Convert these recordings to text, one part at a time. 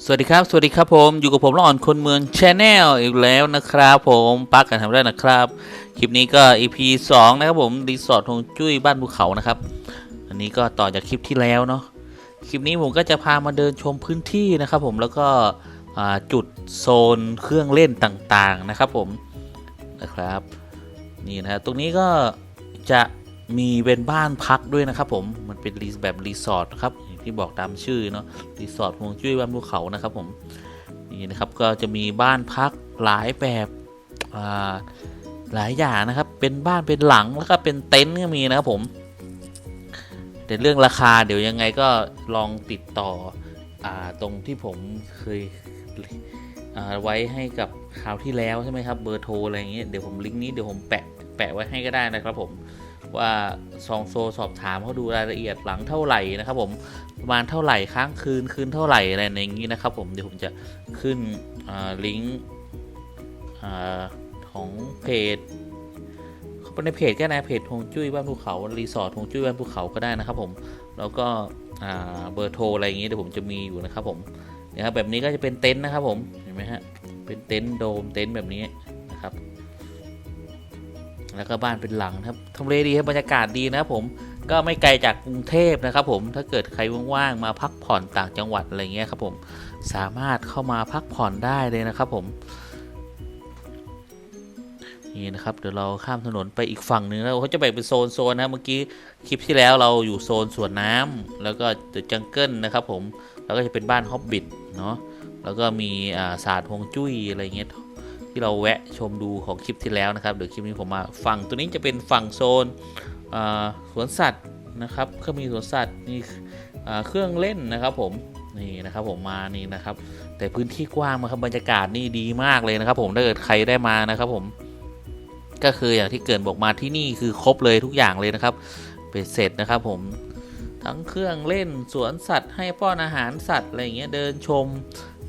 สวัสดีครับ สวัสดีครับผม อยู่กับผมละอ่อนคนเมืองชาแนลอีกแล้วนะครับผมปักกันทำได้นะครับ คลิปนี้ก็ EP 2 นะครับผมรีสอร์ทฮงจุ้ยบ้านภูเขานะครับ อันนี้ก็ต่อจากคลิปที่แล้วเนาะ คลิปนี้ผมก็จะพามาเดินชมพื้นที่นะครับผม แล้วก็จุดโซนเครื่องเล่นต่างๆนะครับผม นะครับ นี่นะตรงนี้ก็จะมีเป็นบ้านพักด้วยนะครับผม มันเป็นรีแบบรีสอร์ทนะครับ ที่บอกตามชื่อเนาะรีสอร์ทฮวงจุ้ยบ้านภูเขานะครับผมนี่นะครับก็จะมีบ้านพักหลายแบบหลายอย่างนะครับ เป็นบ้านเป็นหลังแล้วก็เป็นเต็นท์ก็มีนะครับผมแต่เรื่องราคาเดี๋ยวยังไงก็ลองติดต่ออตรงที่ผมเคยไว้ให้กับคราวที่แล้วใช่ไหมครับเบอร์โทรอะไรอย่างเงี้ยเดี๋ยวผมลิงก์นี้เดี๋ยวผมแปะแปะไว้ให้ก็ได้นะครับผม ว่าซองโซสอบถามเขาดูรายละเอียดหลังเท่าไหร่นะครับผมประมาณเท่าไหร่ค้างคืนคืนเท่าไหร่อะไรอย่างนี้นะครับผมเดี๋ยวผมจะขึ้นลิงก์ของเพจเขาไปในเพจก็ได้เพจฮงจุ้ยบ้านภูเขารีสอร์ทฮงจุ้ยบ้านภูเขาก็ได้นะครับผมแล้วก็เบอร์โทรอะไรอย่างนี้เดี๋ยวผมจะมีอยู่นะครับผมนี่ยครับแบบนี้ก็จะเป็นเต็นท์นะครับผมเห็นไหมฮะเป็นเต็นท์โดมเต็นท์แบบนี้นะครับ แล้วก็บ้านเป็นหลังนะครับทำเลดีครับบรรยากาศดีนะครับผมก็ไม่ไกลจากกรุงเทพนะครับผมถ้าเกิดใครว่างๆมาพักผ่อนต่างจังหวัดอะไรเงี้ยครับผมสามารถเข้ามาพักผ่อนได้เลยนะครับผมนี่นะครับเดี๋ยวเราข้ามถนนไปอีกฝั่งหนึ่งแล้วเขาจะแบ่งเป็นโซนโซนนะเมื่อกี้คลิปที่แล้วเราอยู่โซนสวนน้ำแล้วก็เดอะจังเกิลนะครับผมแล้วก็จะเป็นบ้านฮอบบิทเนาะแล้วก็มีอาศาสตร์ฮวงจุ้ยอะไรเงี้ย ที่เราแวะชมดูของคลิปที่แล้วนะครับเดี๋ยวคลิปนี้ผมมาฝั่งตัวนี้จะเป็นฝั่งโซนสวนสัตว์นะครับเครื่องมีสวนสัตว์นี่เครื่องเล่นนะครับผมนี่นะครับผมมานี่นะครับ แต่พื้นที่กว้างมาครับบรรยากาศนี่ดีมากเลยนะครับ ผมถ้าเกิดใครได้มานะครับผมก็คืออย่างที่เกินบอกมาที่นี่คือครบเลยทุกอย่างเลยนะครับเป็นเสร็จนะครับผมทั้งเครื่องเล่นสวนสัตว์ให้ป้อนอาหารสัตว์อะไรอย่างเงี้ยเดินชม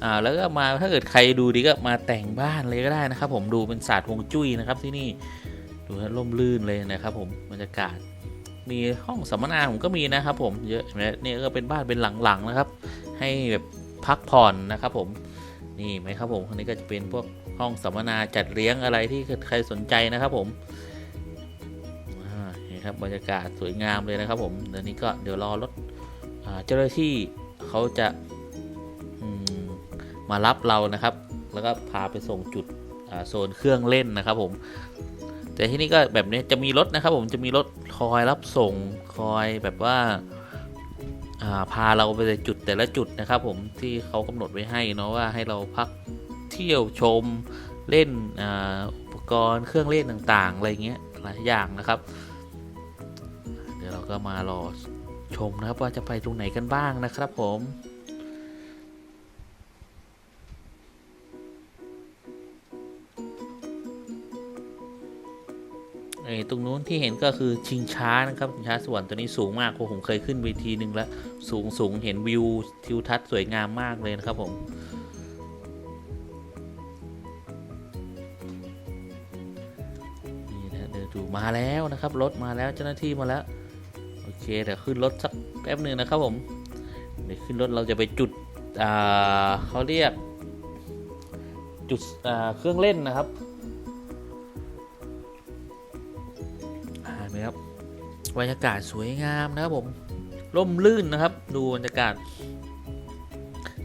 อ่าแล้วก็มาถ้าเกิดใครดูดีก็มาแต่งบ้านเลยก็ได้นะครับ ผมดูเป็นศาสตร์ฮวงจุ้ยนะครับที่นี่ดูนะร่มรื่นเลยนะครับผมบรรยากาศ มีห้องสัมมนาผมก็มีนะครับ ผมเยอะเนี่ยก็เป็นบ้านเป็นหลังๆนะครับ ให้แบบพักผ่อนนะครับ ผมนี่ไหมครับผมอันนี้ก็จะเป็นพวกห้องสัมมนาจัดเลี้ยงอะไรที่ใครสนใจนะครับ ผมอ่านี่ครับบรรยากาศสวยงามเลยนะครับ ผมเดี๋ยวนี้ก็เดี๋ยวรอรถอ่าเจ้าหน้าที่เขาจะ มารับเรานะครับ แล้วก็พาไปส่งจุดโซนเครื่องเล่นนะครับผม แต่ที่นี่ก็แบบนี้จะมีรถนะครับ ผมจะมีรถคอยรับส่งคอยแบบว่าาพาเราไปจุดแต่ละจุดนะครับ ผมที่เขากำหนดไว้ให้เนาะว่าให้เราพักเที่ยวชมเล่นอุปกรณ์เครื่องเล่นต่างๆอะไรเงี้ยหลายอย่างนะครับ เดี๋ยวเราก็มารอชมนะครับว่าจะไปตรงไหนกันบ้างนะครับผม ตรงนู้นที่เห็นก็คือชิงช้านะครับชิงช้าสวรรค์ตัวนี้สูงมากผมเคยขึ้นเวทีหนึ่งแล้วสูงสูงเห็นวิวทิวทัศน์สวยงามมากเลยนะครับผมนี่นะเดี๋ยวดูมาแล้วนะครับรถมาแล้วเจ้าหน้าที่มาแล้วโอเคเดี๋ยวขึ้นรถสักแป๊บหนึ่งนะครับผมเดี๋ยวขึ้นรถเราจะไปจุดเขาเรียกจุดเครื่องเล่นนะครับ บรรยากาศสวยงามนะครับผมร่มรื่นนะครับ ดูบรรยากาศ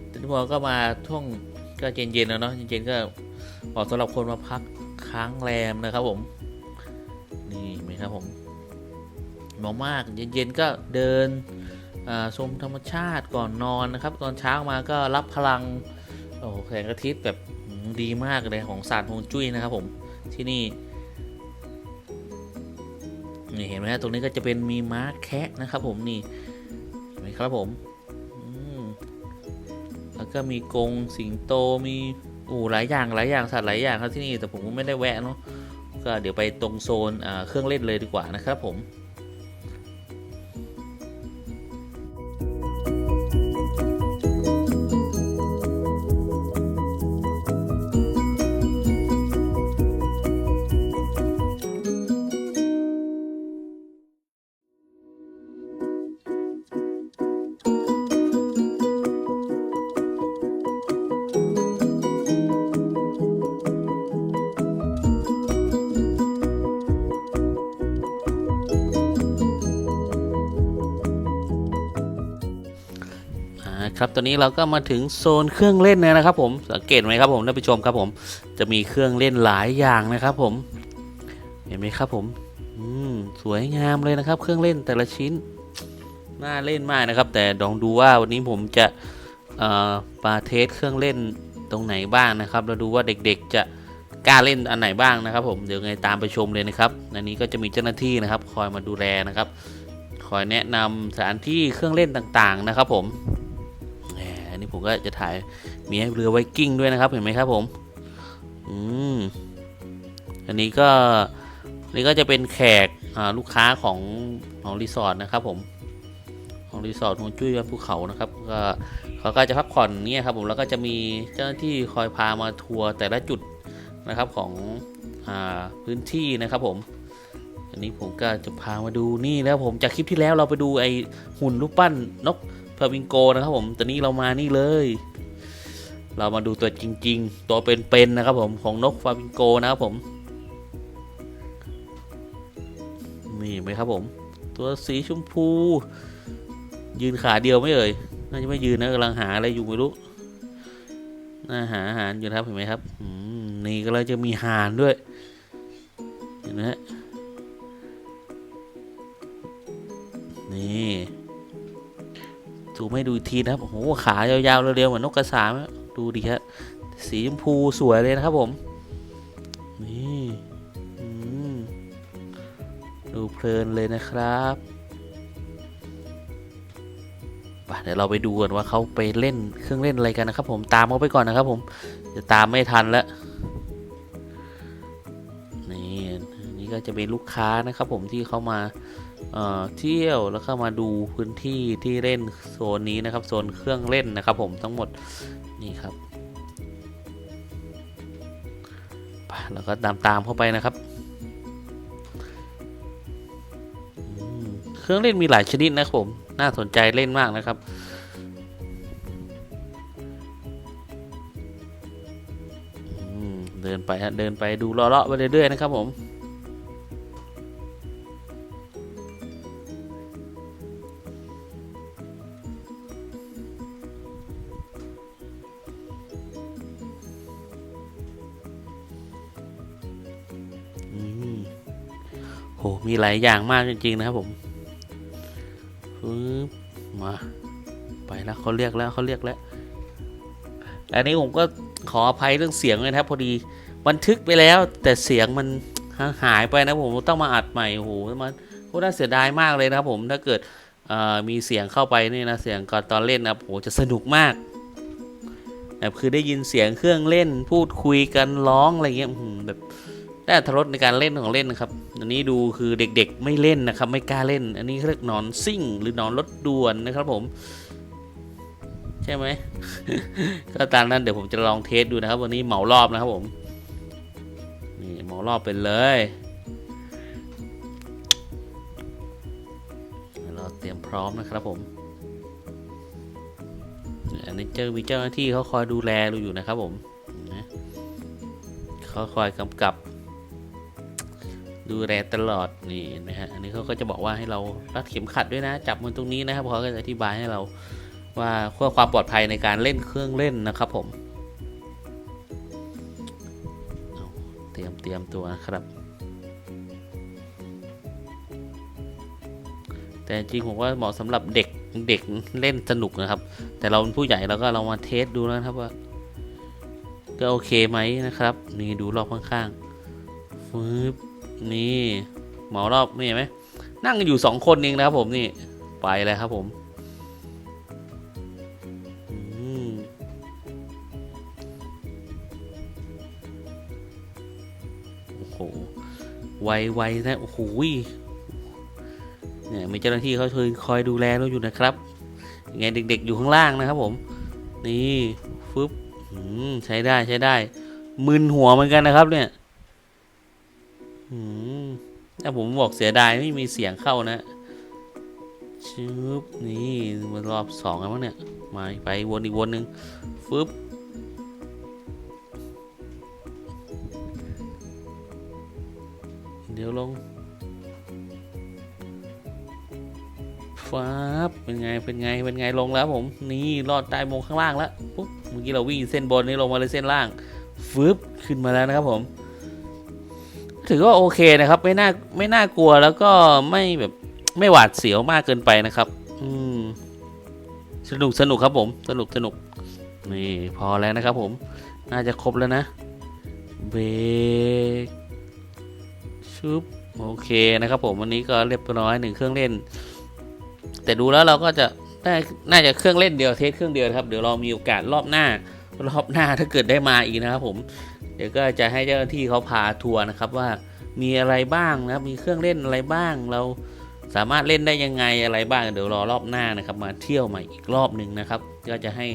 แต่ที่บอกก็มาช่วงก็เย็นๆแล้วเนาะเย็นๆก็เหมาะสำหรับคนมาพักค้างแรมนะครับผม นี่ไหมครับผมเหมาะมากเย็นๆก็เดินชมธรรมชาติก่อนนอนนะครับ ตอนเช้ามาก็รับพลังโอ้แสงอาทิตย์แบบดีมากเลยของศาสตร์ฮวงจุ้ยนะครับผมที่นี่ นี่เห็นไหมฮะตรงนี้ก็จะเป็นมีม้าแคะนะครับ ผมนี่เห็นไหมครับผมอืมแล้วก็มีกงสิงโตมีอู้หลายอย่างหลายอย่างสัตว์หลายอย่างครับที่นี่แต่ผมก็ไม่ได้แวะเนาะก็เดี๋ยวไปตรงโซนเครื่องเล่นเลยดีกว่านะครับผม ครับตอนนี้เราก็มาถึงโซนเครื่องเล่นนะครับผมสังเกตไหมครับผมท่านผู้ชมครับผมจะมีเครื่องเล่นหลายอย่างนะครับผมเห็นไหมครับผมอืมสวยงามเลยนะครับ เครื่องเล่นแต่ละชิ้นน่าเล่นมากนะครับ แต่ลองดูว่าวันนี้ผมจะเอ่อมาเทสเครื่องเล่นตรงไหนบ้างนะครับ เราดูว่าเด็กๆจะกล้าเล่นอันไหนบ้างนะครับ ผมเดี๋ยวไงตามไปชมเลยนะครับอันนี้ก็จะมีเจ้าหน้าที่นะครับ คอยมาดูแลนะครับ คอยแนะนำสถานที่เครื่องเล่นต่างๆนะครับ ผม ผมก็จะถ่ายมีให้เรือไวกิ้งด้วยนะครับ เห็นไหมครับผมอืมอันนี้ก็นี่ก็จะเป็นแขกลูกค้าของของรีสอร์ทนะครับผมของรีสอร์ทของจุ้ยบนภูเขานะครับก็เขาก็จะพักผ่อนเนี่ยครับผมแล้วก็จะมีเจ้าหน้าที่คอยพามาทัวร์แต่ละจุดนะครับของอพื้นที่นะครับผม อันนี้ผมก็จะพามาดูนี่แล้วผมจากคลิปที่แล้วเราไปดูไอหุ่นรูปปั้นนก ฟามิงโกนะครับผมตอนนี้เรามานี่เลย เรามาดูตัวจริง ๆ ตัวเป็นๆนะครับผมของนกฟามิงโกนะครับผมนี่ไหมครับผม ตัวสีชมพู ยืนขาเดียวไม่เอ่ยน่าจะไม่ยืนนะกำลังหาอะไรอยู่ไม่รู้น่าหาอาหารอยู่ครับเห็นไหมครับนี่ก็เลยจะมีหานด้วยเห็นไหมนี่ ซูมให้ดูอีกทีนะครับ โอ้โห ขายาวๆ เร็วๆ เหมือนนกกระสาดูดิครับสีชมพูสวยเลยนะครับผม นี่ดูเพลินเลยนะครับปเดี๋ยวเราไปดูกันว่าเขาไปเล่นเครื่องเล่นอะไรกันนะครับ ผมตามเขาไปก่อนนะครับ ผม จะตามไม่ทันแล้วนี่นี่ก็จะเป็นลูกค้านะครับ ผมที่เขามา เที่ยวแล้วก็มาดูพื้นที่ที่เล่นโซนนี้นะครับโซนเครื่องเล่นนะครับ ผมทั้งหมดนี่ครับไปแล้วก็ตามตามเข้าไปนะครับ เครื่องเล่นมีหลายชนิดนะครับผม น่าสนใจเล่นมากนะครับ เดินไปฮะเดินไปดูเลาะๆไปเรื่อยๆนะครับผม โหมีหลายอย่างมากจริง ๆ นะครับผมปึ๊บมาไปแล้วเขาเรียกแล้วเขาเรียกแล้วอันนี้ผมก็ขออภัยเรื่องเสียงเลยนะครับ พอดีบันทึกไปแล้วแต่เสียงมันหายไปนะผมต้องมาอัดใหม่โอ้โหมันโคตรน่าเสียดายมากเลยนะครับผมถ้าเกิดมีเสียงเข้าไปนี่นะเสียงก่อนตอนเล่นนะโหจะสนุกมากแบบคือได้ยินเสียงเครื่องเล่นพูดคุยกันร้องอะไรเงี้ยแบบ ได้อรรถรสในการเล่นของเล่นนะครับ อันนี้ดูคือเด็กๆไม่เล่นนะครับ ไม่กล้าเล่น อันนี้เรียกนอนซิ่ง หรือนอนรถด่วนนะครับผม ใช่ไหม ก็ตามนั้นเดี๋ยวผมจะลองเทสดูนะครับ วันนี้เหมารอบนะครับผม นี่เหมารอบไปเลยเดี๋ยเราเตรียมพร้อมนะครับผมอันนี้เจอมีเจ้าหน้าที่เขาคอยดูแลเราอยู่นะครับผมนะเขาคอยกำกับ ดูแลตลอดนี่เห็นะฮะอันนี้เขาก็จะบอกว่าให้เรารัดเข็มขัดด้วยนะ จับมันตรงนี้นะครับเขาก็จะอธิบายให้เราว่าเพื่อความปลอดภัยในการเล่นเครื่องเล่นนะครับผมเตรียมเตรียมตัวนะครับ แต่จริงผมว่าเหมาะสำหรับเด็กเด็กเล่นสนุกนะครับ แต่เราเป็นผู้ใหญ่เราก็เรามาเทสดูนะครับว่าก็โอเคไหมนะครับ นี่ดูรอบข้างๆฟืบ นี่เหมารอบนี่เห็นไหมนั่งกันอยู่สองคนเองนะครับผมนี่ไปเลยครับผมโอ้โหไวๆนะโอ้โหเนี่ยมีเจ้าหน้าที่เขาคอยคอยดูแลเราอยู่นะครับยังไงเด็ก ๆ อยู่ข้างล่างนะครับผม นี่ฟึบใช้ได้ใช้ได้มึนหัวเหมือนกันนะครับเนี่ย อืมถ้าผมบอกเสียดายไม่มีเสียงเข้านะชึบนี่มารอบสองแล้วมั้งเนี่ย มาไปวนอีกวนหนึ่งฟึบเดี๋ยวลงฟ้าบเป็นไง เป็นไง เป็นไงลงแล้วผม นี่ลอดใต้มงข้างล่างแล้วปุ๊บ เมื่อกี้เราวิ่งเส้นบนนี่ลงมาเลยเส้นล่างฟึบขึ้นมาแล้วนะครับผม ถือว่าโอเคนะครับ ไม่น่าไม่น่ากลัวแล้วก็ไม่แบบไม่หวาดเสียวมากเกินไปนะครับ อืมสนุกสนุกครับผม สนุกสนุกนี่พอแล้วนะครับ ผม น่าจะครบแล้วนะเบรกชุบโอเคนะครับผมวันนี้ก็เรียบร้อยหนึ่งเครื่องเล่น แต่ดูแล้วเราก็จะได้น่าจะเครื่องเล่นเดียวเทสเครื่องเดียวครับเดี๋ยวเรามีโอกาสรอบหน้ารอบหน้าถ้าเกิดได้มาอีกนะครับผม เดี๋ยวก็จะให้เจ้าหน้าที่เขาพาทัวร์นะครับว่ามีอะไรบ้างนะครับมีเครื่องเล่นอะไรบ้าง เราสามารถเล่นได้ยังไงอะไรบ้างเดี๋ยวรอรอบหน้านะครับ มาเที่ยวใหม่อีกรอบหนึ่งนะครับ ก็จะให้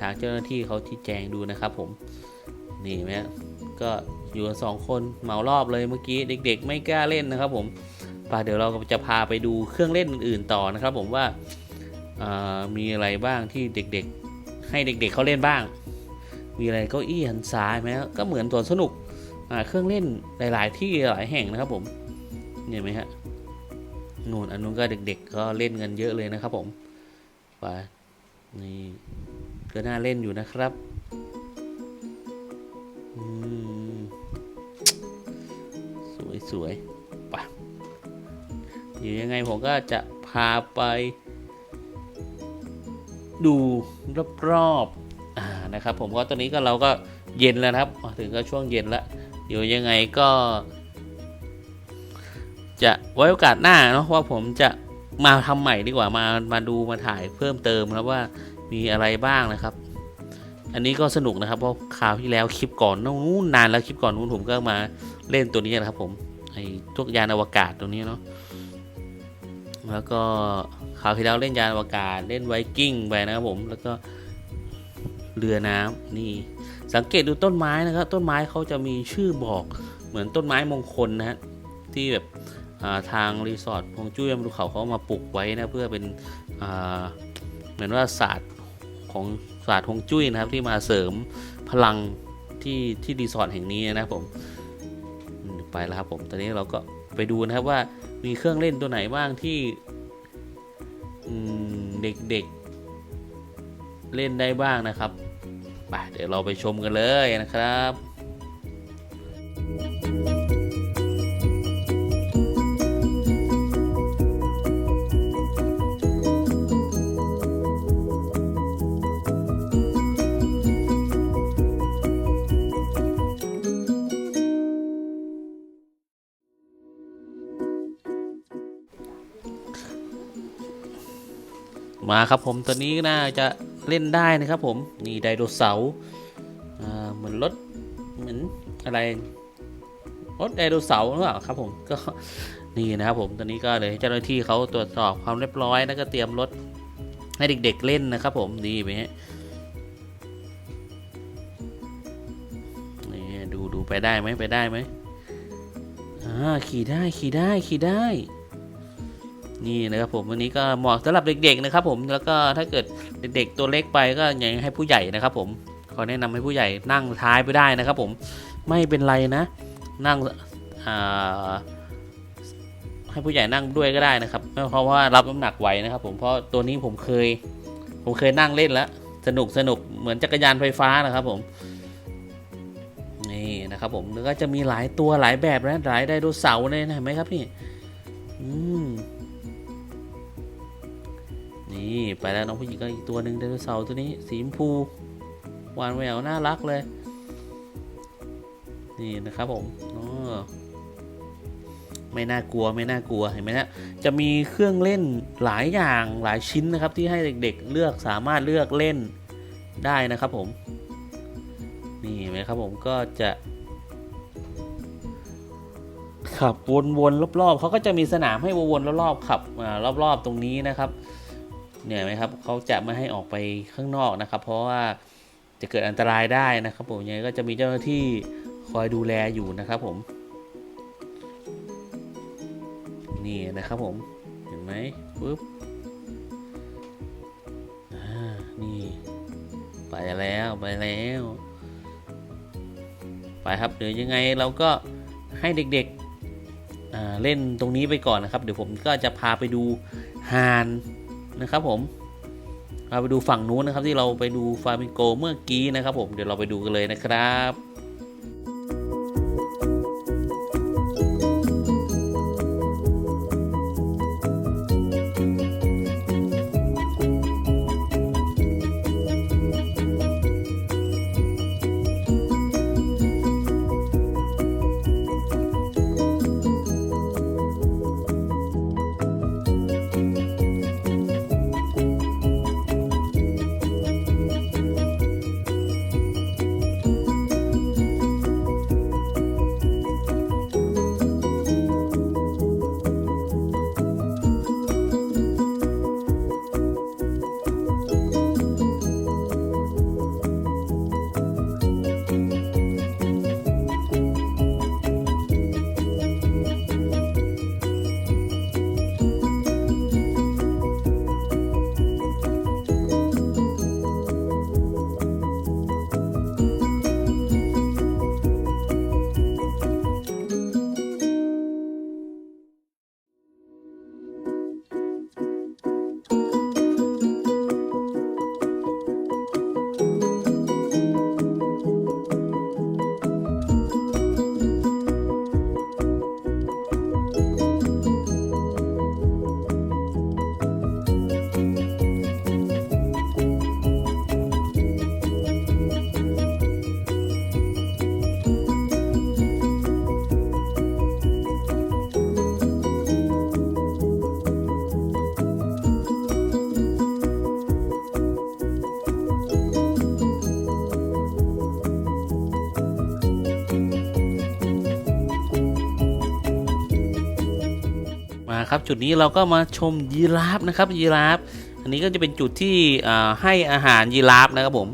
ทางเจ้าหน้าที่เขาที่แจงดูนะครับ ผมนี่นไหมฮะก็อยู่กันสองคนเหมารอบเลยเมื่อกี้เด็ก ๆ ไม่กล้าเล่นนะครับ ผมป่ะเดี๋ยวเราก็จะพาไปดูเครื่องเล่นอื่นต่อนะครับ ผมว่ามีอะไรบ้างที่เด็กๆ ให้เด็ก ๆเขาเล่นบ้าง มีอะไรเก้าอี้หันซ้ายไหมก็เหมือนตัวสนุกเครื่องเล่นหลาย ๆ ที่หลายแห่งนะครับผมเห็นไหมฮะนู่นอันนู้นก็เด็ก ๆ ก็เล่นกันเยอะเลยนะครับผมไปนี่ก็น่าเล่นอยู่นะครับสวยสวยๆไปเดี๋ยวยังไงผมก็จะพาไป ดูรอบๆ นะครับผมก็ตอนนี้ก็เราก็เย็นแล้วครับ ถึงก็ช่วงเย็นแล้วเดี๋ยวยังไงก็ จะไว้โอกาสหน้าเนาะว่าผมจะมาทำใหม่ดีกว่ามามาดูมาถ่ายเพิ่มเติมแล้วว่ามีอะไรบ้างนะครับ อันนี้ก็สนุกนะครับเพราะคราวที่แล้วคลิปก่อนนู้นนานแล้วคลิปก่อนนู้นผมก็มาเล่นตัวนี้นะครับ ผมไอ้พวกยานอวกาศตัวนี้เนาะแล้วก็คราวที่แล้วเล่นยานอวกาศเล่นไวกิ้งไปนะครับผมแล้วก็ เรือน้ำนี่ สังเกตดูต้นไม้นะครับ ต้นไม้เขาจะมีชื่อบอกเหมือนต้นไม้มงคลนะฮะที่แบบาทางรีสอร์ทพงจุ้ยมรุเขาเขามาปลูกไว้นะเพื่อเป็นเหมือนว่าศาสตร์ของศาสตร์ฮงจุ้ยนะครับที่มาเสริมพลังที่ที่รีสอร์ทแห่งนี้นะครับผมไปแล้วครับผมตอนนี้เราก็ไปดูนะครับว่ามีเครื่องเล่นตัวไหนบ้างที่เด็กๆ เล่นได้บ้างนะครับไปเดี๋ยวเราไปชมกันเลยนะครับมาครับผมตัวนี้น่าจะ เล่นได้นะครับผมนี่ไดโนเสาร์เหมือนรถเหมือนอะไรรถไดโนเสาร์หรือเปล่าครับผมก็นี่นะครับผมตอนนี้ก็เลยเจ้าหน้าที่เขาตรวจสอบความเรียบร้อยแล้วก็เตรียมรถให้เด็ก ๆ เล่นนะครับผมนี่ไปฮะนี่ดูดูไปได้ไหมไปได้ไหมอ่าขี่ได้ขี่ได้ขี่ได้ นี่นะครับผมวันนี้ก็เหมาะสำหรับเด็กๆนะครับผมแล้วก็ถ้าเกิดเด็กๆตัวเล็กไปก็อยังให้ผู้ใหญ่นะครับผมขอแนะนำให้ผู้ใหญ่นั่งท้ายไปได้นะครับผมไม่เป็นไรนะ นั่งให้ผู้ใหญ่นั่งด้วยก็ได้นะครับเพราะว่ารับน้ำหนักไหวนะครับผมเพราะตัวนี้ผมเคย ผมเคยนั่งเล่นแล้ว สนุกสนุกเหมือนจักรยานไฟฟ้านะครับผมนี่นะครับผมแล้วก็จะมีหลายตัวหลายแบบนะหลายไดโนเสาร์เลยนะเห็นไหมครับนี่อืม นี่ไปแล้วน้องผู้หญิงก็อีกตัวหนึ่งไดโนเสาร์ตัวนี้สีชมพูหวานแหววน่ารักเลย นี่นะครับผมไม่น่ากลัวไม่น่ากลัวเห็นไหมฮะจะมีเครื่องเล่นหลายอย่างหลายชิ้นนะครับ ที่ให้เด็ก ๆ เลือกสามารถเลือกเล่นได้นะครับผม นี่เห็นไหมครับผมก็จะขับวนๆรอบๆเขาก็จะมีสนามให้วนๆรอบๆขับรอบๆตรงนี้นะครับ เนี่ยไหมครับเขาจะไม่ให้ออกไปข้างนอกนะครับ เพราะว่าจะเกิดอันตรายได้นะครับ ผมยังไงก็จะมีเจ้าหน้าที่คอยดูแลอยู่นะครับ ผม นี่นะครับผมเห็นไหมปุ๊บนี่ ไปแล้วไปแล้ว ไปครับเดี๋ยวยังไงเราก็ให้เด็กๆเล่นตรงนี้ไปก่อนนะครับ เดี๋ยวผมก็จะพาไปดูหาน นะครับผมเราไปดูฝั่งนู้นนะครับที่เราไปดูฟามิโกเมื่อกี้นะครับผมเดี๋ยวเราไปดูกันเลยนะครับ ครับ จุดนี้เราก็มาชมยีราฟนะครับยีราฟ อันนี้ก็จะเป็นจุดที่ให้อาหารยีราฟนะครับผม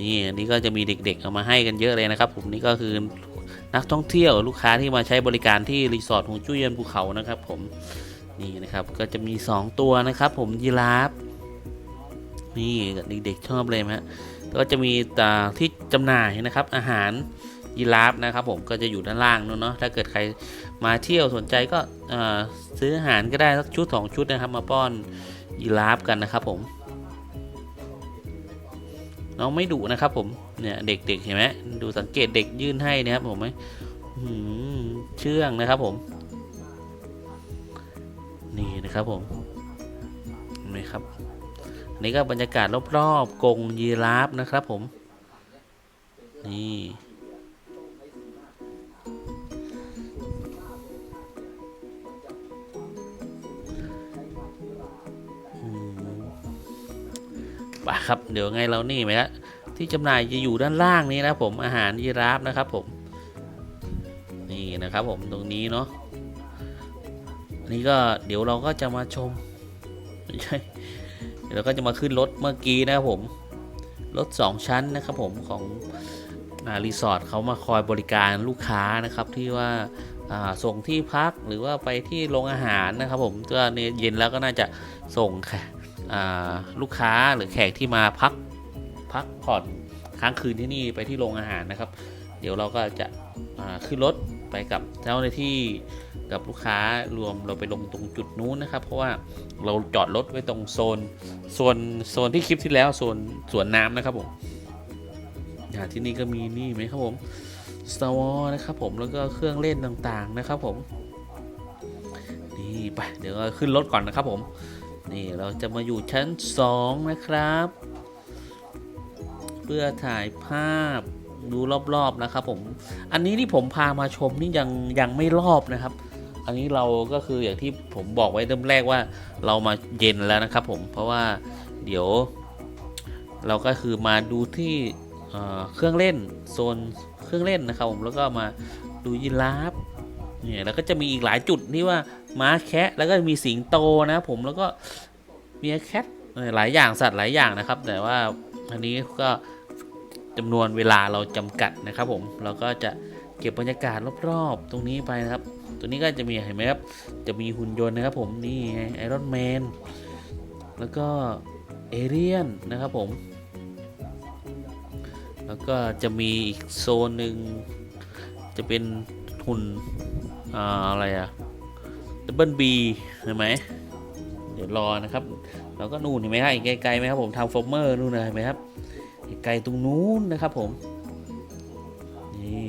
นี่อันนี้ก็จะมีเด็กๆเอามาให้กันเยอะเลยนะครับ ผมนี่ก็คือนักท่องเที่ยวลูกค้าที่มาใช้บริการที่รีสอร์ทหงจุ้ยเยันภูเขานะครับ ผมนี่นะครับก็จะมี 2 ตัวนะครับ ผมยีราฟนี่เด็กๆชอบเลยฮะก็จะมีอ่ที่จำหน่ายนะครับอาหาร ยีราฟนะครับผมก็จะอยู่ด้านล่างนู้นเนาะถ้าเกิดใครมาเที่ยวสนใจก็ซื้ออาหารก็ได้สักชุดสองชุดนะครับ มาป้อนยีราฟกันนะครับผมน้องไม่ดุนะครับผมเนี่ยเด็กๆเห็นไหมดูสังเกตเด็กยื่นให้นะครับผมไหมอื้อหือเชื่องนะครับผม นี่นะครับผมเห็นไหมครับอันนี้ก็บรรยากาศรอบๆกรงยีราฟนะครับผม นี่ ไปครับเดี๋ยวไงเรานี่ไหมฮะที่จำหน่ายจะอยู่ด้านล่างนี้นะผมอาหารยีราฟนะครับผม นี่นะครับผมตรงนี้เนาะอันนี่ก็เดี๋ยวเราก็จะมาชมไม่ใช่เดี๋ยวเราก็จะมาขึ้นรถเมื่อกี้นะครับผมรถสองชั้นนะครับผมของรีสอร์ทเขามาคอยบริการลูกค้านะครับที่ว่าาส่งที่พักหรือว่าไปที่โรงอาหารนะครับผมก็เย็นแล้วก็น่าจะส่งแขกอ่า ลูกค้าหรือแขกที่มาพักพักผ่อนค้างคืนที่นี่ไปที่โรงอาหารนะครับ เดี๋ยวเราก็จะขึ้นรถไปกับเจ้าหน้าที่กับลูกค้ารวมเราไปลงตรงจุดนู้นนะครับ เพราะว่าเราจอดรถไว้ตรงโซนโซนโซนที่คลิปที่แล้วโซนสวนน้ำนะครับผมที่นี่ก็มีนี่ไหมครับผม Star Wars นะครับผมแล้วก็เครื่องเล่นต่างๆนะครับผมนี่ไปเดี๋ยวขึ้นรถก่อนนะครับผม นี่เราจะมาอยู่ชั้น 2 นะครับ เพื่อถ่ายภาพดูรอบๆนะครับผม อันนี้ที่ผมพามาชมนี่ยังยังไม่รอบนะครับ อันนี้เราก็คืออย่างที่ผมบอกไว้เริ่มแรกว่าเรามาเย็นแล้วนะครับผมเพราะว่าเดี๋ยว เราก็คือมาดูที่เเครื่องเล่นโซนเครื่องเล่นนะครับผมแล้วก็มาดูยีราฟเนี่ยแล้วก็จะมีอีกหลายจุดที่ว่า ม้าแคะแล้วก็มีสิงโตนะผมแล้วก็มีแคทเออหลายอย่างสัตว์หลายอย่างนะครับ แต่ว่าอันนี้ก็จำนวนเวลาเราจำกัดนะครับ ผมเราก็จะเก็บบรรยากาศรอบๆ ตรงนี้ไปนะครับ ตัวนี้ก็จะมีเห็นไหมครับจะมีหุ่นยนต์นะครับผมนี่ไอรอนแมนแล้วก็เอเรียนนะครับผม แล้วก็จะมีอีกโซนหนึ่งจะเป็นหุ่นออะไรอะ ดับเบิลบีเห็นไหมเดี๋ยวรอนะครับ เราก็นู่นเห็นไหมฮะอีกไกลๆไหมครับผมทางฟอร์เมอร์นู่นนะเห็นไหมครับไกลตรงนู้นนะครับผมนี่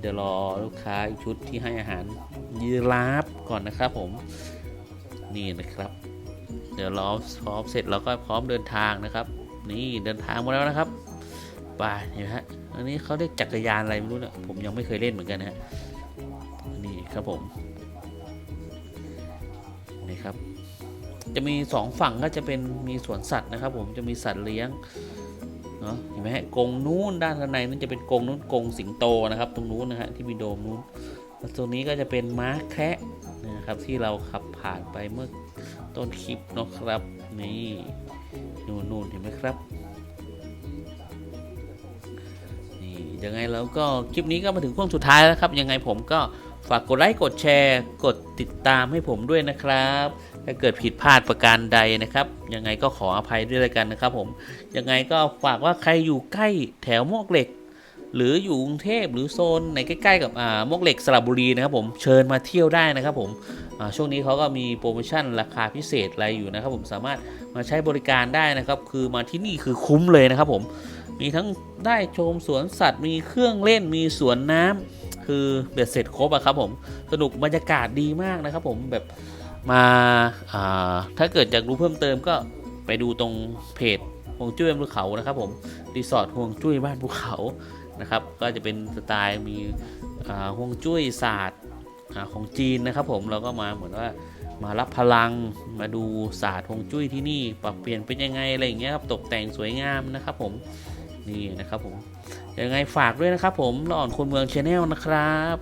เดี๋ยวรอลูกค้าอีกชุดที่ให้อาหารยีราฟก่อนนะครับผมนี่นะครับ เดี๋ยวรอพร้อมเสร็จเราก็พร้อมเดินทางนะครับ นี่เดินทางมาแล้วนะครับไปเห็นไหมฮะอันนี้เขาเรียกจักรยานอะไรไม่รู้นะผมยังไม่เคยเล่นเหมือนกันนะฮะ ครับผมนี่ครับ จะมีสองฝั่งก็จะเป็นมีสวนสัตว์นะครับ ผมจะมีสัตว์เลี้ยงเนาะเห็นไหมฮะกรงนู้นด้านข้างในนั้นจะเป็นกรงนู้นกรงสิงโตนะครับ ตรงนู้นนะฮะที่มีโดมนู้นแล้วตรงนี้ก็จะเป็นม้าแคะนะครับที่เราขับผ่านไปเมื่อต้นคลิปเนาะครับนี่นู่นนู่นเห็นไหมครับนี่ยังไงแล้วก็คลิปนี้ก็มาถึงช่วงสุดท้ายแล้วครับ ยังไงผมก็ ฝากกดไลค์กดแชร์ กดติดตามให้ผมด้วยนะครับ ถ้าเกิดผิดพลาดประการใดนะครับ ยังไงก็ขออภัยด้วยแล้วกันนะครับ ผมยังไงก็ฝากว่าใครอยู่ใกล้แถวมวกเหล็ก หรืออยู่กรุงเทพหรือโซนไหนใกล้ๆกับอ่ามวกเหล็กสระบุรีนะครับ ผมเชิญมาเที่ยวได้นะครับ ผมช่วงนี้เขาก็มีโปรโมชั่นราคาพิเศษอะไรอยู่นะครับ ผมสามารถมาใช้บริการได้นะครับ คือมาที่นี่คือคุ้มเลยนะครับ ผมมีทั้งได้ชมสวนสัตว์ มีเครื่องเล่นมีสวนน้ำ คือเบ็ดเสร็จครบอะครับผมสนุกบรรยากาศดีมากนะครับผมแบบมาาถ้าเกิดอยากรู้เพิ่มเติมก็ไปดูตรงเพจห่วงจุ้ยบ้านภูเขานะครับผมรีสอร์ทห่วงจุ้ยบ้านภูเขานะครับ ก็จะเป็นสไตล์มีห่วงจุ้ยศาสตร์ของจีนนะครับ ผมเราก็มาเหมือนว่ามารับพลังมาดูศาสตร์ห่วงจุ้ยที่นี่ปรับเปลี่ยนเป็นยังไงอะไรอย่างเงี้ยครับตกแต่งสวยงามนะครับผมนี่นะครับผม ยังไงฝากด้วยนะครับผมหลอนคนเมืองชาแนลนะครับ